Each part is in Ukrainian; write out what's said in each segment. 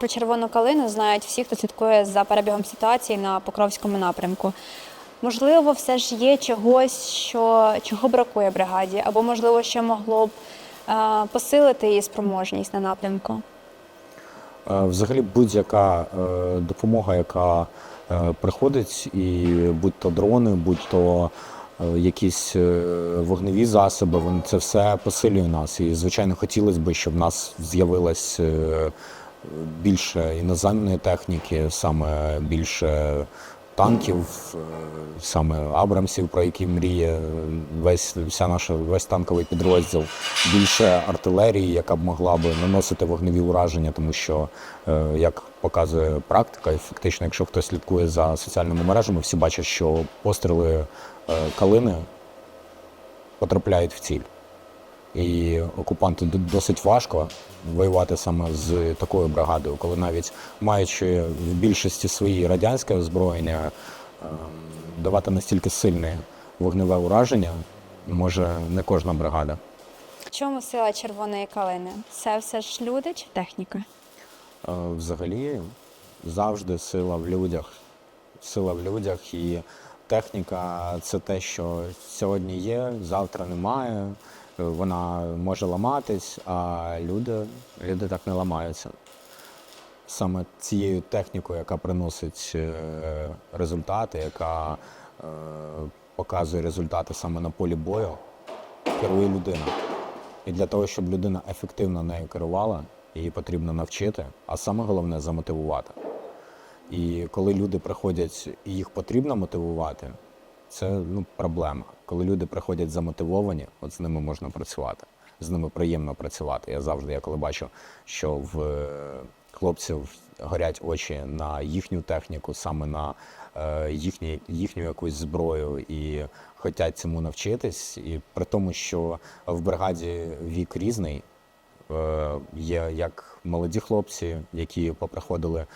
Про червону калину знають всі, хто слідкує за перебігом ситуації на Покровському напрямку. Можливо, все ж є чогось, що чого бракує бригаді, або можливо, що могло б е, посилити її спроможність на напрямку. Е, Взагалі, будь-яка е, допомога, яка е, приходить, і будь то дрони, будь то е, якісь е, вогневі засоби, вони це все посилює нас. І звичайно, хотілося б, щоб в нас з'явилось е, більше іноземної техніки, саме більше танків, саме Абрамсів, про які мріє весь вся наша весь танковий підрозділ, більше артилерії, яка б могла б наносити вогневі ураження, тому що е, як показує практика, і фактично, якщо хтось слідкує за соціальними мережами, всі бачать, що постріли е, калини потрапляють в ціль. І окупанту досить важко воювати саме з такою бригадою, коли навіть маючи в більшості свої радянське озброєння, ем, давати настільки сильне вогневе ураження може не кожна бригада. В чому сила червоної калини? Це все ж люди чи техніка? Е, Взагалі завжди сила в людях. Сила в людях і техніка це те, що сьогодні є, завтра немає. Вона може ламатись, а люди, люди так не ламаються. Саме цією технікою, яка приносить е, результати, яка е, показує результати саме на полі бою, керує людина. І для того, щоб людина ефективно нею керувала, її потрібно навчити, а саме головне замотивувати. І коли люди приходять і їх потрібно мотивувати, це ну, проблема. Коли люди приходять замотивовані, от з ними можна працювати, з ними приємно працювати. Я завжди, я коли бачу, що в е, хлопців горять очі на їхню техніку, саме на е, їхні, їхню якусь зброю, і хочуть цьому навчитись. І при тому, що в бригаді вік різний, Е, Є як молоді хлопці, які поприходили,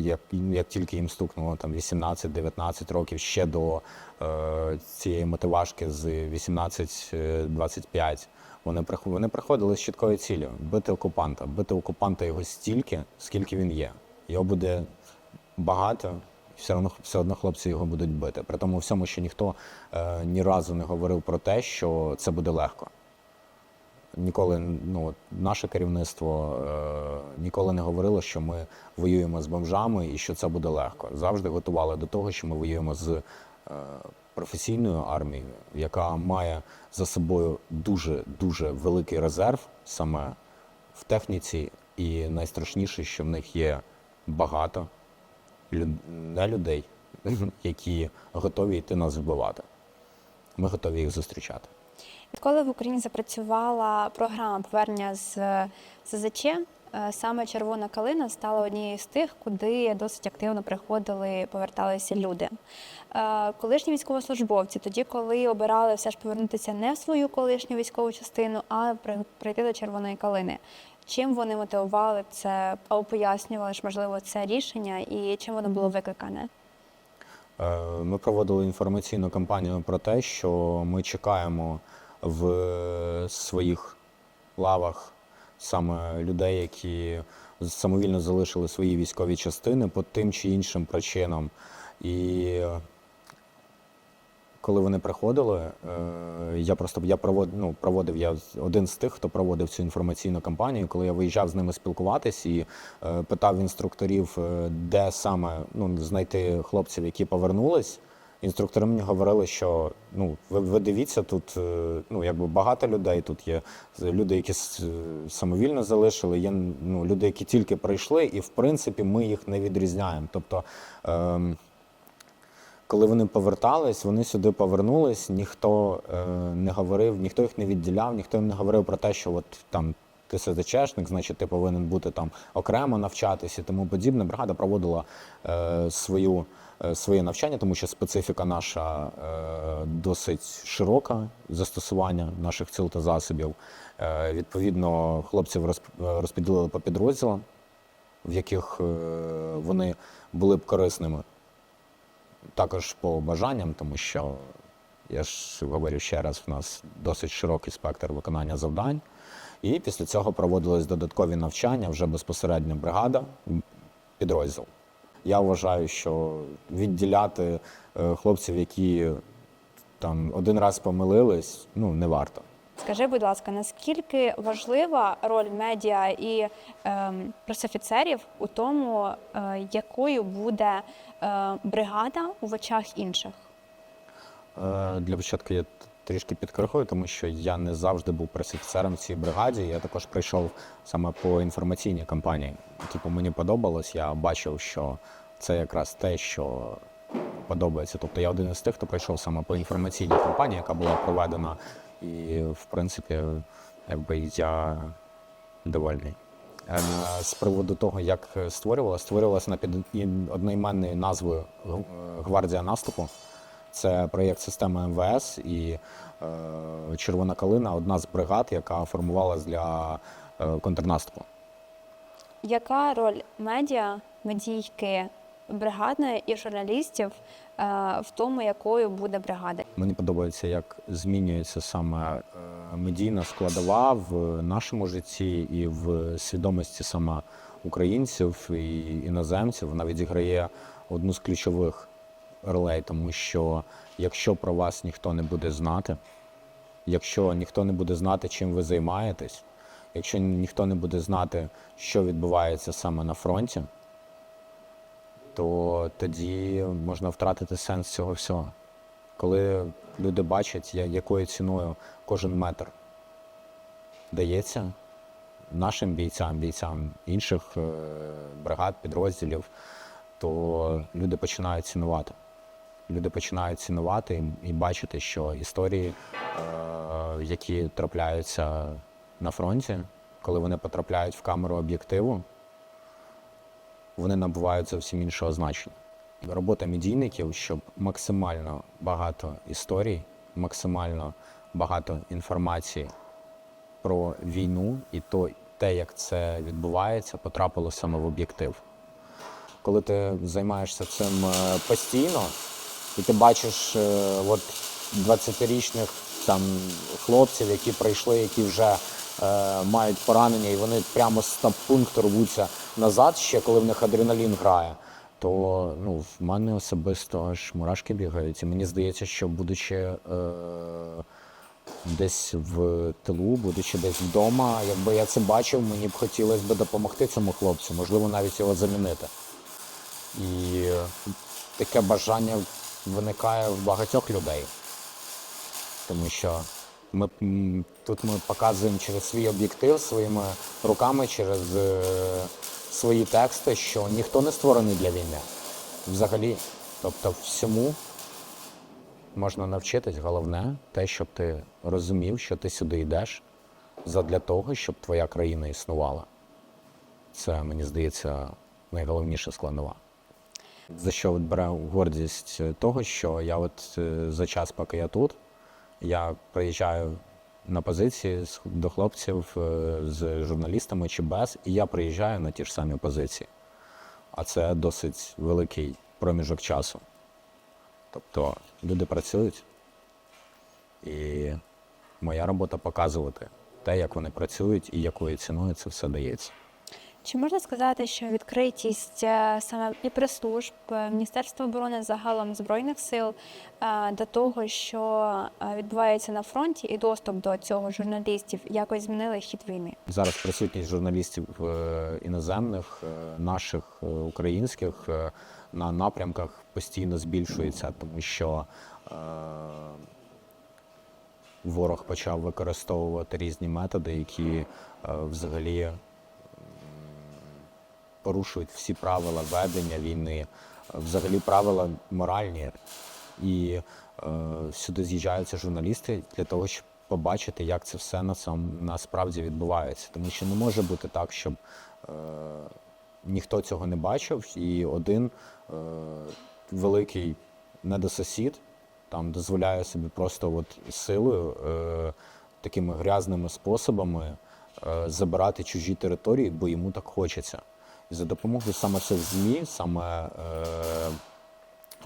як, як тільки їм стукнуло там 18-19 років, ще до е, цієї мотивашки з 18-25. Вони, вони приходили з чіткою ціллю бити окупанта, бити окупанта його стільки, скільки він є. Його буде багато, і все одно, все одно хлопці його будуть бити. При тому всьому, що ніхто е, ні разу не говорив про те, що це буде легко. Ніколи ну, наше керівництво е, ніколи не говорило, що ми воюємо з бомжами і що це буде легко. Завжди готували до того, що ми воюємо з е, професійною армією, яка має за собою дуже дуже великий резерв саме в техніці, і найстрашніше, що в них є багато люд... не людей, які готові йти нас вбивати. Ми готові їх зустрічати. Відколи в Україні запрацювала програма повернення з СЗЧ, е, саме червона калина стала однією з тих, куди досить активно приходили, поверталися люди. Е, Колишні військовослужбовці, тоді, коли обирали все ж повернутися не в свою колишню військову частину, а при- прийти до червоної калини. Чим вони мотивували це, або пояснювали ж, можливо, це рішення і чим воно було викликане? Е, Ми проводили інформаційну кампанію про те, що ми чекаємо в своїх лавах саме людей, які самовільно залишили свої військові частини по тим чи іншим причинам. І коли вони приходили, е, я просто я проводив, ну, проводив я один з тих, хто проводив цю інформаційну кампанію. Коли я виїжджав з ними спілкуватись і е, питав інструкторів, е, де саме ну, знайти хлопців, які повернулись. Інструктори мені говорили, що ну ви, ви дивіться, тут е, ну якби багато людей. Тут є люди, які е, самовільно залишили. Є ну люди, які тільки прийшли, і в принципі ми їх не відрізняємо. Тобто. Ем, коли вони повертались, вони сюди повернулись, ніхто е, не говорив, ніхто їх не відділяв, ніхто їм не говорив про те, що от там ти СЗЧшник, значить ти повинен бути там окремо навчатись і тому подібне. Бригада проводила е, свою, е, своє навчання, тому що специфіка наша е, досить широка застосування наших сил та засобів. Е, відповідно, хлопців розп- розподілили по підрозділам, в яких е, вони були б корисними також по бажанням, тому що я ж говорю ще раз, в нас досить широкий спектр виконання завдань. І після цього проводились додаткові навчання, вже безпосередньо бригада, підрозділ. Я вважаю, що відділяти е, хлопців, які там один раз помилились, ну не варто. Скажи, будь ласка, наскільки важлива роль медіа і ем, пресофіцерів у тому, е, якою буде е, бригада у очах інших? Е, Для початку я трішки підкоригую, тому що я не завжди був пресофіцером в цій бригаді. Я також прийшов саме по інформаційній кампанії. Типу, мені подобалось, я бачив, що це якраз те, що подобається. Тобто я один із тих, хто прийшов саме по інформаційній кампанії, яка була проведена, і в принципі, якби я довольний. Е, З приводу того, як створювалося, створювалося на під одноіменною назвою Гвардія наступу. Це проєкт системи МВС і е, Червона калина одна з бригад, яка формувалась для е, контрнаступу. Яка роль медіа, медійки бригадної і журналістів е, в тому, якою буде бригада? Мені подобається, як змінюється саме медійна складова в нашому житті і в свідомості саме українців і іноземців. Вона відіграє одну з ключових ролей, тому що якщо про вас ніхто не буде знати, якщо ніхто не буде знати, чим ви займаєтесь, якщо ніхто не буде знати, що відбувається саме на фронті, то тоді можна втратити сенс цього всього. Коли люди бачать, якою ціною кожен метр дається нашим бійцям, бійцям інших е, бригад, підрозділів, то люди починають цінувати. Люди починають цінувати і- бачити, що історії, е, які трапляються на фронті, коли вони потрапляють в камеру об'єктиву, вони набувають зовсім іншого значення. Робота медійників, щоб максимально багато історій, максимально багато інформації про війну і то, те, як це відбувається, потрапило саме в об'єктив. Коли ти займаєшся цим е, постійно, і ти бачиш е, от 20-річних там хлопців, які прийшли, які вже е, мають поранення, і вони прямо з стаб-пункту рвуться назад, ще коли в них адреналін грає. То ну, в мене особисто аж мурашки бігають. І мені здається, що будучи е, десь в тилу, будучи десь вдома, якби я це бачив, мені б хотілося б допомогти цьому хлопцю, можливо, навіть його замінити. І таке бажання виникає в багатьох людей. Тому що ми, тут ми показуємо через свій об'єктив, своїми руками, через е, свої тексти, що ніхто не створений для війни. Взагалі. Тобто всьому можна навчитись. Головне те, щоб ти розумів, що ти сюди йдеш задля того, щоб твоя країна існувала. Це, мені здається, найголовніша складова. За що от бере гордість е, того, що я от е, за час, поки я тут, я приїжджаю на позиції до хлопців е, з журналістами чи без, і я приїжджаю на ті ж самі позиції. А це досить великий проміжок часу. Тобто люди працюють, і моя робота показувати те, як вони працюють і якою ціною це все дається. Чи можна сказати, що відкритість е, саме і прес-служб е, Міністерства оборони загалом збройних сил е, до того, що відбувається на фронті, і доступ до цього журналістів якось змінили хід війни? Зараз присутність журналістів іноземних, наших українських на напрямках постійно збільшується, тому що ворог почав використовувати різні методи, які взагалі порушують всі правила ведення війни, взагалі правила моральні. І е, сюди з'їжджаються журналісти для того, щоб побачити, як це все на сам, насправді відбувається. Тому що не може бути так, щоб е, ніхто цього не бачив, і один е, великий недосусід там дозволяє собі просто от силою, е, такими грязними способами е, забирати чужі території, бо йому так хочеться. І за допомогою саме цих ЗМІ, саме е,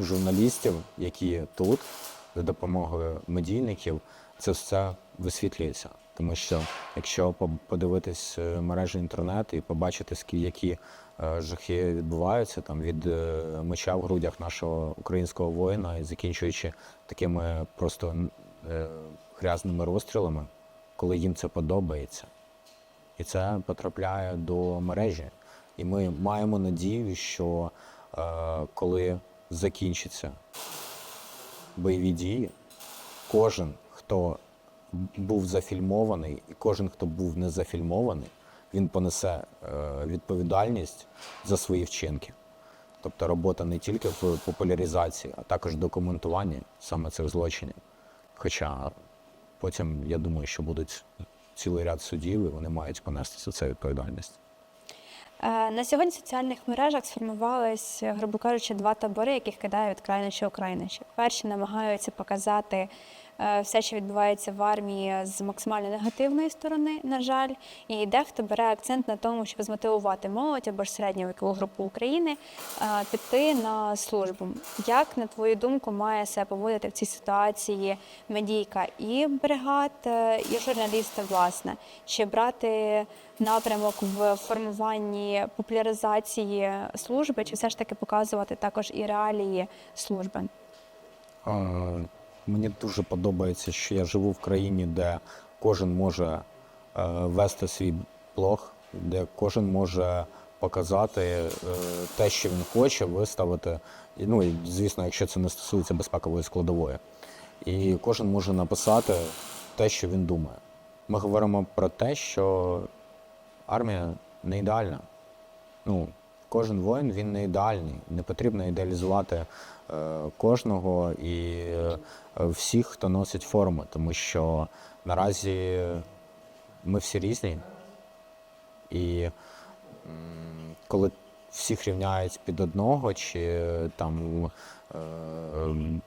журналістів, які тут, за допомогою медійників, це все висвітлюється. Тому що якщо по- подивитись е, мережі інтернету і побачити, скі- які е, жахи відбуваються там від е, меча в грудях нашого українського воїна і закінчуючи такими просто грязними розстрілами, коли їм це подобається. І це потрапляє до мережі. І ми маємо надію, що е, коли закінчаться бойові дії, кожен, хто був зафільмований, і кожен, хто був не зафільмований, він понесе е, відповідальність за свої вчинки. Тобто робота не тільки в популяризації, а також документуванні саме цих злочинів. Хоча потім я думаю, що будуть цілий ряд судів, і вони мають понести за це відповідальність. Е, На сьогодні в соціальних мережах сформувались, е, грубо кажучи, два табори, яких кидають крайнощі українців. Перші намагаються показати все, що відбувається в армії з максимально негативної сторони, на жаль, і дехто бере акцент на тому, щоб змотивувати молодь або ж середню вікову групу України е, піти на службу. Як на твою думку має себе поводити в цій ситуації медійка і бригад, е, і журналісти, власне, чи брати напрямок в формуванні популяризації служби, чи все ж таки показувати також і реалії служби? Мені дуже подобається, що я живу в країні, де кожен може е, вести свій блог, де кожен може показати е, те, що він хоче, виставити. Ну звісно, якщо це не стосується безпекової складової. І кожен може написати те, що він думає. Ми говоримо про те, що армія не ідеальна. Ну, кожен воїн він не ідеальний. Не потрібно ідеалізувати е, кожного і е, всіх, хто носить форми, тому що наразі ми всі різні. І коли всіх рівняють під одного, чи е, там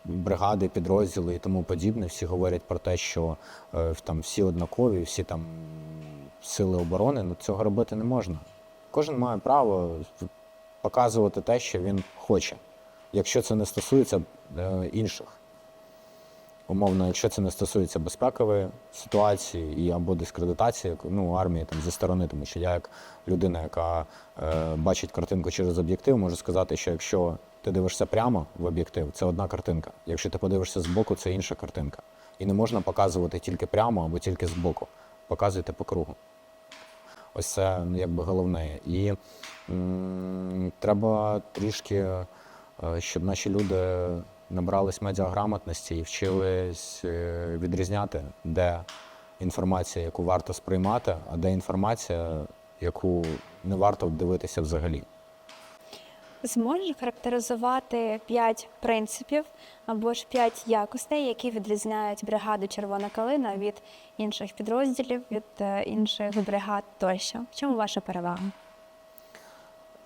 бригади, підрозділи і тому подібне, всі говорять про те, що там всі однакові, всі там сили оборони, ну цього робити не можна. Кожен має право показувати те, що він хоче, якщо це не стосується е, інших. Умовно, якщо це не стосується безпекової ситуації і або дискредитації ну, армії там, зі сторони, тому що я як людина, яка е, бачить картинку через об'єктив, можу сказати, що якщо ти дивишся прямо в об'єктив, це одна картинка. Якщо ти подивишся збоку, це інша картинка. І не можна показувати тільки прямо або тільки збоку. Показуйте по кругу. Ось це якби головне. І м, треба трішки, е, щоб наші люди набрались медіаграмотності і вчились е, відрізняти, де інформація, яку варто сприймати, а де інформація, яку не варто дивитися взагалі. Зможеш характеризувати п'ять принципів або ж п'ять якостей, які відрізняють бригаду Червона калина від інших підрозділів, від е, інших бригад тощо. В чому ваша перевага?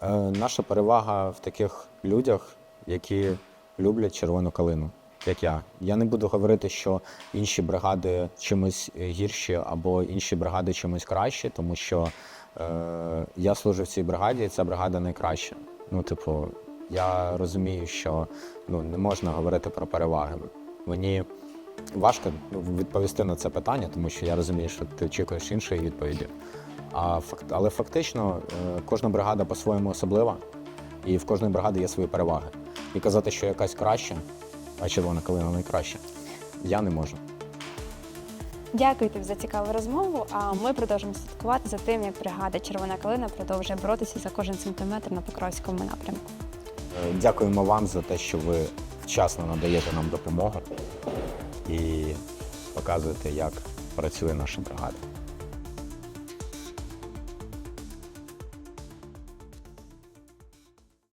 Е, Наша перевага в таких людях, які люблять червону калину, як я. Я не буду говорити, що інші бригади чимось гірші або інші бригади чимось кращі, тому що е, я служу в цій бригаді, і ця бригада найкраща. Ну, типу, я розумію, що ну, не можна говорити про переваги. Мені важко відповісти на це питання, тому що я розумію, що ти очікуєш іншої відповіді. А але фактично е, кожна бригада по-своєму особлива, і в кожної бригади є свої переваги. І казати, що якась краща, а червона калина найкраща, я не можу. Дякую тобі за цікаву розмову. А ми продовжимо слідкувати за тим, як бригада Червона калина продовжує боротися за кожен сантиметр на Покровському напрямку. Дякуємо вам за те, що ви вчасно надаєте нам допомогу і показуєте, як працює наша бригада.